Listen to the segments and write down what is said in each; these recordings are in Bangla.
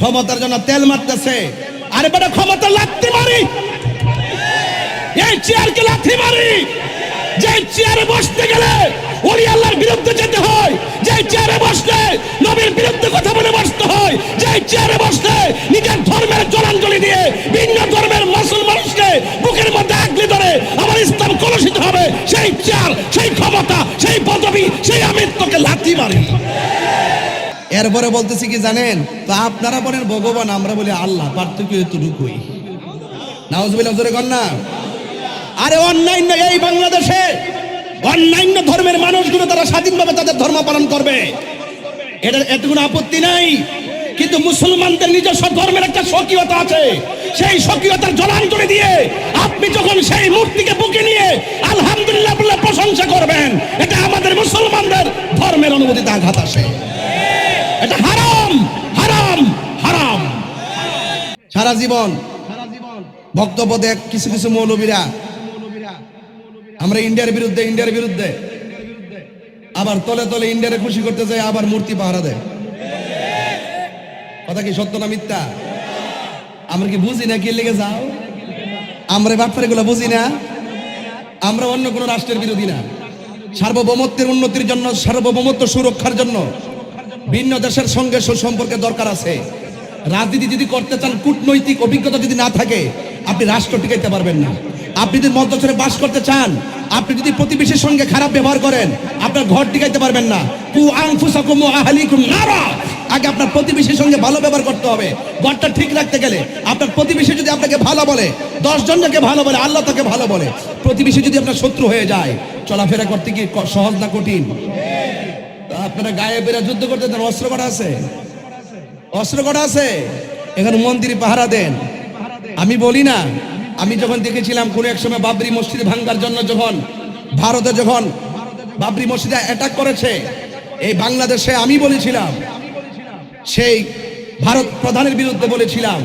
ক্ষমতার জন্য তেল মারতেছে। আরে বেটা, ক্ষমতা লাগতে মারি। এই চেয়ারকে লাথি মারি। যে চেয়ারে বসতে গেলে ওলি আল্লাহর বিরুদ্ধে যেতে হয়। যে চেয়ারে বসলে নবীর বিরুদ্ধে কথা বলে বসতে হয়। যে চেয়ারে বসলে নিজের ধর্মের জলাঞ্জলি দিয়ে ভিন্ন ধর্মের মুসলমান মানুষকে বুকের মধ্যে আগলে ধরে আমার ইসলাম কলুষিত হবে। সেই চেয়ার সেই ক্ষমতা, সেই পদবি, সেই আমিত্বকে লাথি মারি। এরপরে বলতেছি কি জানেন? তো আপনারা বলেন, ভগবান, আমরা বলি আল্লাহ, পার্থক্য এতটুকুই। নাউজুবিল্লাহ, জোরে কর না? আরে অন্যান্য এই বাংলাদেশে অন্যান্য ধর্মের মানুষগুলো তারা স্বাধীনভাবে তাদের ধর্ম পালন করবে। এটা এতে কোনো আপত্তি নাই। কিন্তু মুসলমানদের নিজস্ব ধর্মের একটা স্বকীয়তা আছে। সেই স্বকীয়তার জলাঞ্জলি দিয়ে আপনি যখন সেই মূর্তিকে বুকে নিয়ে আলহামদুলিল্লাহ বলে প্রশংসা করবেন, এটা আমাদের মুসলমানদের ধর্মের অনুভূতিতে আঘাত আসে। এটা হারাম হারাম হারাম। সারা জীবন বক্তব্য দেখ কিছু কিছু মৌলবীরা, আমরা ইন্ডিয়ার বিরুদ্ধে ইন্ডিয়ার বিরুদ্ধে, আবার তলে তলে ইন্ডিয়ারে খুশি করতে যায় আবার মূর্তি পাহারা দেয়। কথা কি সত্য না মিথ্যা? আমরা কি বুঝি না কি লেগে যাও? আমরা ব্যাপারে গুলো বুঝি না? আমরা অন্য কোন রাষ্ট্রের বিরোধী না। সার্বভৌমত্বের উন্নতির জন্য, সার্বভৌমত্ব সুরক্ষার জন্য ভিন্ন দেশের সঙ্গে সুসম্পর্কের দরকার আছে। রাজনীতি যদি করতে চান, কূটনৈতিক অভিজ্ঞতা যদি না থাকে, আপনি রাষ্ট্র টিকাইতে পারবেন না। আপনি যদি মধ্যচরে বাস করতে চান, আপনি যদি প্রতিবেশীর সঙ্গে খারাপ ব্যবহার করেন, আপনার ঘর টিকাইতে পারবেন না। আগে আপনার প্রতিবেশীর সঙ্গে ভালো ব্যবহার করতে হবে। ঘরটা ঠিক রাখতে গেলে আপনার প্রতিবেশী যদি আপনাকে ভালো বলে, দশ জনকে ভালো বলে, আল্লাহ তাকে ভালো বলে, প্রতিবেশী যদি আপনার শত্রু হয়ে যায়, চলাফেরা করতে কি সহজ না কঠিন? আপনারা গায়ে বেড়ে যুদ্ধ করতে দেন, অস্ত্র কটা আছে? অস্ত্র কটা আছে? এখানে মন্দিরে পাহারা দেন। আমি বলি না, আমি যখন দেখেছিলাম কোন এক সময় বাবরি মসজিদ ভাঙ্গার জন্য যখন, ভারতে যখন বাবরি মসজিদে অ্যাটাক করেছে, এই বাংলাদেশে আমি বলেছিলাম, সেই ভারত প্রধানের বিরুদ্ধে বলেছিলাম,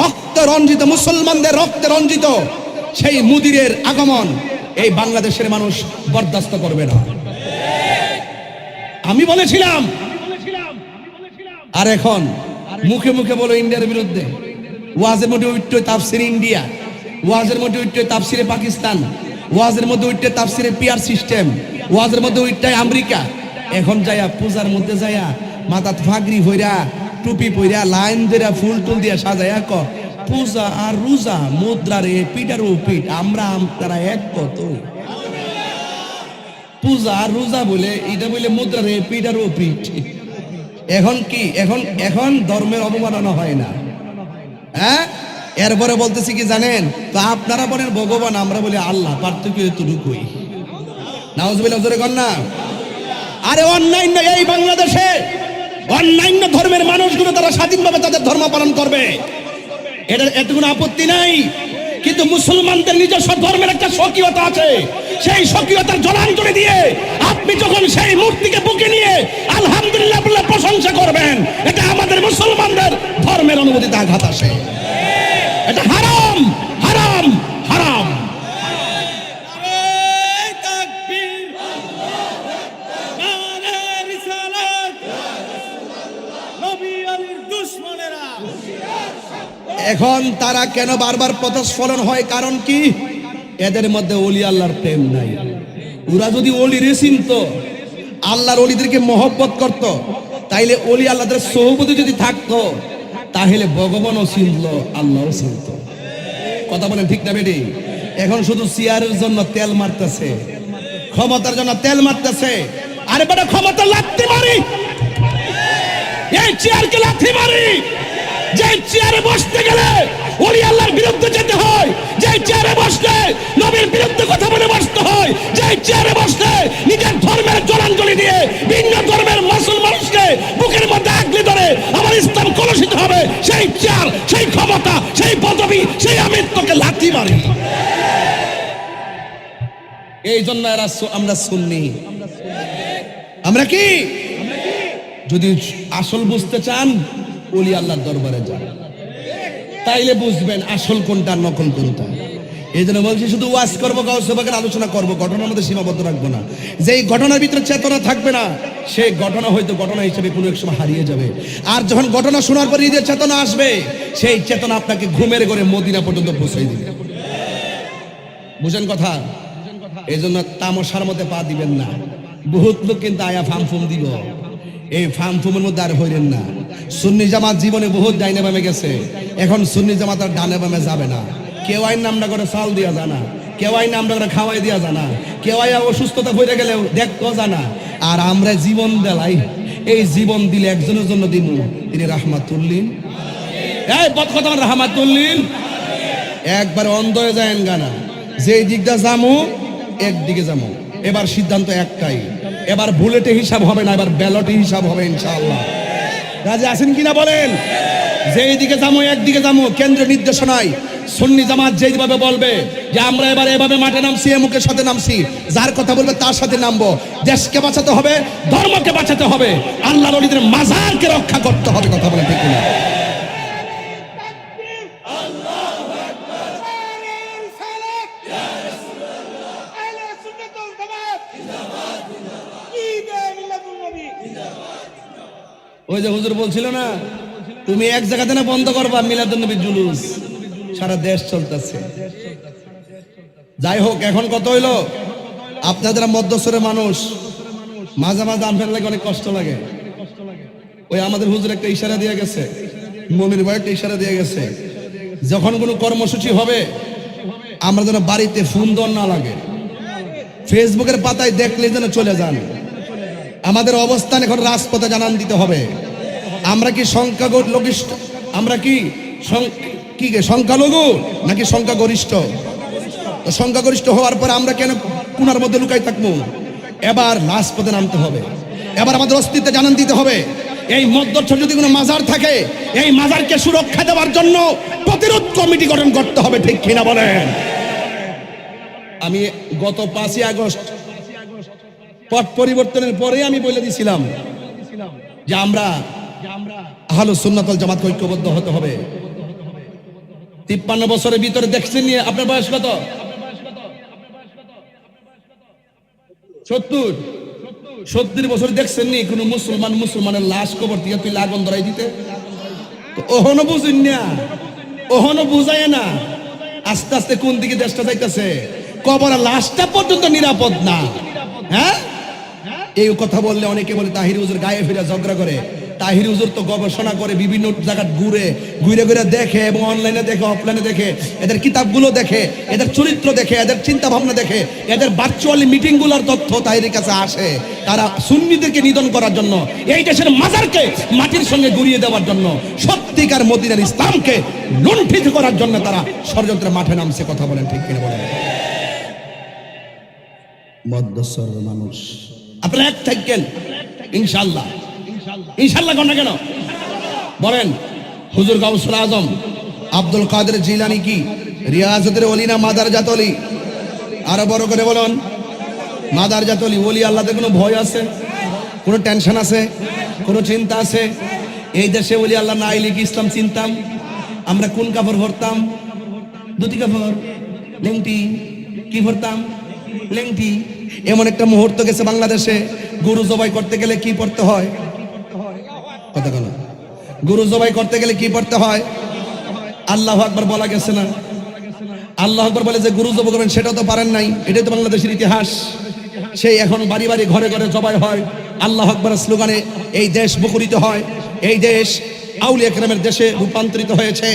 রক্ত রঞ্জিত, মুসলমানদের রক্তে রঞ্জিত সেই মুদিরের আগমন এই বাংলাদেশের মানুষ বরদাস্ত করবে না। আমি বলেছিলাম। আর এখন মুখে মুখে বলো ইন্ডিয়ার বিরুদ্ধে। ওয়াজের মধ্যে উঠতে তাফসির ইন্ডিয়া। ওয়াজের মধ্যে উঠতে তাফসিরে পাকিস্তান। ওয়াজের মধ্যে উঠতে তাফসিরে পিয়ার সিস্টেম। ওয়াজের মধ্যে উঠতে আমেরিকা। এখন যায়া পূজার মধ্যে যায়া মাথাত ফাগরি হইরা, টুপি পইরা, লাইন ধরে ফুল টুল দিয়া সাজায়া ক, পূজা আর রোজা, মুদ্রা রে পিটার ও পিট আমরা আমতারা এক কত পূজা আর রোজা বলে, এটা বলে মুদ্রা রে পিটার ও পিট এখন কি? এখন এখন ধর্মের অবমাননা হয় না। হ্যাঁ? এরপরে বলতেছি কি জানেন? তো আপনারা বলেন ভগবান, আমরা বলি আল্লাহ, পার্থক্য এতটুকুই। নাউজুবিল্লাহ, জোরে কর না? আরে অন্যান্য এই বাংলাদেশে অন্যান্য ধর্মের মানুষগুলো তারা স্বাধীনভাবে তাদের ধর্ম পালন করবে। এটা এতে কোনো আপত্তি নাই। কিন্তু মুসলমানদের নিজস্ব ধর্মের একটা স্বকীয়তা আছে। সেই স্বকীয়তার জলাঞ্জলি দিয়ে আপনি যখন সেই মূর্তিকে বুকে নিয়ে আলহামদুলিল্লাহ প্রশংসা করবেন, এটা আমাদের মুসলমানদের ধর্মের অনুভূতিতে আঘাত আসে। এটা হারাম হারাম হারাম। এখন তারা কেন বারবার পথস্ফলন হয়? কারণ কি? এদের মধ্যে অলি আল্লাহর প্রেম নাই। ওরা যদি অলি রে চিনত আল্লাহর অলিদেরকে মহব্বত করত, তাইলে অলি আল্লাহদের সহবতি যদি থাকতো, তাহলে ভগবানও চিনল আল্লাহও চিনত কথা বলেন ঠিক না বেটি? এখন শুধু চেয়ারের জন্য তেল মারতেছে, ক্ষমতার জন্য তেল মারতেছে, আরে বেটা ক্ষমতা লাগতে মারি। এই চেয়ারকে লাথি মারি। যে চেয়ারে বসতে গেলে ওলি আল্লাহর বিরুদ্ধে যেতে হয় চেয়ারে বসলে নবীর বিরুদ্ধে কথা বলে বসতে হয় চেয়ারে বসলে নিজের ধর্মের জলাঞ্জলি দিয়ে ভিন্ন ধর্মের মুসলমান মানুষকে বুকের মধ্যে ধরে আমার ইসলাম কলুষিত হবে, সেই চেয়ার সেই ক্ষমতা, সেই পদবি, সেই আমিত্বকে লাথি মারি। এই জন্য এরা আমরা শুননি আমরা কি? যদি আসল বুঝতে চান, ওলি আল্লাহর দরবারে যান। তাইলে বুঝবেন আসল কোনটা নকল কোনটা। এই জন্য বলছি, শুধু ওয়াজ করব কাউসবাকের আলোচনা করব? ঘটনার মধ্যে সীমাবদ্ধ রাখব না। যেই ঘটনার ভিতরে চেতনা থাকবে না, সেই ঘটনা হয়তো ঘটনা হিসেবে কোনো এক সময় হারিয়ে যাবে। আর যখন ঘটনা শোনার পর যে চেতনা আসবে, সেই চেতনা আপনাকে ঘুমের করে মদিনা পর্যন্ত পৌঁছাই দিবে। বুঝেন কথা? এই জন্য তামসার মধ্যে পা দিবেন না। বহুত লোক কিন্তু আয়া ফার্ম ফুম দিব। এই ফার্ম ফুমের মধ্যে আর হইলেন না। সুন্নি জামাত জীবনে বহুত ডাইনে বামে গেছে। এখন সুন্নি জামাত আর ডানে বামে যাবে না। কেউ আইন নামটা করে চাল দিয়া জানা। কেউ আইন নামটা করে খাওয়াই দিয়া জানা। কেউ আইয়া অসুস্থতা হয়ে গেলেও দেখতো জানা। আর আমরা জীবন দেলাই। এই জীবন দিলে একজনের জন্য দিমু। তিনি রাহমাতুল্লিন। এই পথ কথা রাহমাতুল্লিন। একবার অন্ধ হয়ে যায় গানা। যেই দিকটা যামু, একদিকে যামু। এবার সিদ্ধান্ত একটাই। এবার বুলেটে হিসাব হবে না, এবার ব্যালটে হিসাব হবে ইনশাআল্লাহ। রাজে আছেন কিনা বলেন? যেই দিকে যাব একদিকে যাব কেন্দ্র নির্দেশনায় সুন্নি জামাত যেইভাবে বলবে যে আমরা এবার এভাবে মাঠে নামছি এমুকের সাথে নামছি, যার কথা বলবে তার সাথে নামবো। দেশকে বাঁচাতে হবে, ধর্মকে বাঁচাতে হবে। আল্লাহ নদীদের মাজারকে রক্ষা করতে হবে, কথা বলে ঠিক ওই যে হুজুর বলছিল না, তুমি এক জায়গাতে না বন্ধ করবা, মিলাদুন নবীর জুলুস। সারা দেশ চলতেছে। যাই হোক, এখন কত হইল? আপনাদের মধ্যস্বরের মানুষ, মাঝে মাঝে আমফের লাগে অনেক কষ্ট লাগে। ওই আমাদের হুজুর একটা ইশারা দিয়ে গেছে, মমির ভাই একটা ইশারা দিয়ে গেছে, যখন কোনো কর্মসূচি হবে, আমরা যেন বাড়িতে ফোন দেওয়ার না লাগে। ফেসবুকের পাতায় দেখলে যেন চলে যান। আমাদের অবস্থান এখন রাজপথে জানান দিতে হবে। আমরা কি সংখ্যা লঘিষ্ঠ? আমরা কি কি সংখ্যালঘু নাকি সংখ্যাগরিষ্ঠ? সংখ্যাগরিষ্ঠ হওয়ার পর আমরা কেন কুনার মধ্যে লুকাই থাকব? এবার রাজপথে নামতে হবে। এবার আমাদের অস্তিত্বে জানান দিতে হবে। এই মধ্যস্থ যদি কোনো মাজার থাকে, এই মাজারকে সুরক্ষা দেওয়ার জন্য প্রতিরোধ কমিটি গঠন করতে হবে, ঠিক কিনা বলেন? আমি গত পাঁচই আগস্ট পট পরিবর্তনের পরে আমি বলে দিছিলাম যে আমরা আহলো সুন্নাতল জামাত ঐক্যবদ্ধ হতে হবে। তিপ্পান্ন বছরের ভিতরে দেখছেন নিয়ে আপনার বয়স কত? সত্তর। সত্তর বছর দেখছেন নি, কোন মুসলমান মুসলমানের লাশ কবর দিয়ে তুই লাগন ধরাই দিতে? ওহনো বুঝুন না, ওহনো বুঝায় না, আস্তে আস্তে কোন দিকে দেশটা যাইতেছে? কবরের লাশটা পর্যন্ত নিরাপদ না। হ্যাঁ? এই কথা বললে অনেকে বলে, তাহির হুজুর গায়ে ফিরে ঝগড়া করে। তাহির হুজুর তো গবেষণা করে বিভিন্ন জায়গা ঘুরে ঘুরে ঘুরে দেখে এবং অনলাইনে দেখে অফলাইনে দেখে, এদের কিতাবগুলো দেখে, এদের চরিত্র দেখে, এদের চিন্তা ভাবনা দেখে, এদের ভার্চুয়ালি মিটিংগুলোর তথ্য তাহিরের কাছে আসে। তারা সুন্নিদেরকে নিধন করার জন্য, এই দেশের মাজারকে মাটির সঙ্গে গুড়িয়ে দেওয়ার জন্য, সত্যিকার মদিনার ইসলামকে লুণ্ঠিত করার জন্য তারা ষড়যন্ত্রের মাঠে নামছে, কথা বলেন ঠিক কিনা বলেন। মানুষ। আপনারা এক থাকেন ইনশাল্লাহ ইনশাল্লাহ কন না কেন? বলেন, হুজুর গাউসুল আজম, আব্দুল কাদের জিলানি কি? রিয়াজতের অলিনা মাদার জাতলি আরও বড় করে বলুন, মাদার জাতলি ওলি আল্লাহতে কোনো ভয় আছে? কোনো টেনশন আছে? কোনো চিন্তা আছে? এই দেশে ওলি আল্লাহ না আইলে কি ইসলাম চিনতাম। আমরা কোন কাপড় ভরতাম দুটি কাপড়, লেংটি, কি ভরতাম লেংটি। এমন একটা মুহূর্ত গেছে বাংলাদেশে। গরু জবাই করতে গেলে কি পড়তে হয়? গরু জবাই করতে গেলে কি পড়তে হয়? আল্লাহ আকবার বলা গেছে না। আল্লাহ আকবার বলে যে গুরু জবাই করবেন সেটা তো পারেন নাই। এটাই তো বাংলাদেশের ইতিহাস। সেই এখন বাড়ি বাড়ি, ঘরে ঘরে জবাই হয়। আল্লাহ আকবরের স্লোগানে এই দেশ মুখরিত হয়। এই দেশ আউলিয়া কেরামের দেশে রূপান্তরিত হয়েছে।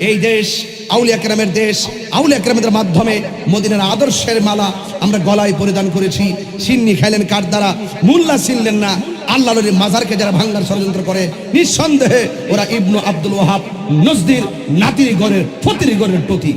এই দেশ, আউলিয়া আকরামের দেশ, আউলিয়া আকরামের মাধ্যমে মদিনার আদর্শের মালা আমরা গলায় পরিধান করেছি। সিন্নি খাইলেন কার দ্বারা? মুল্লা ছিনলেন না। আল্লাহ নবীর মাজারকে যারা ভাঙ্গার ষড়যন্ত্র করে, নিঃসন্দেহে ওরা ইবনু আব্দুল ওয়াহাব নজদির নাতির গড়ের ফতির গড়ের টতি।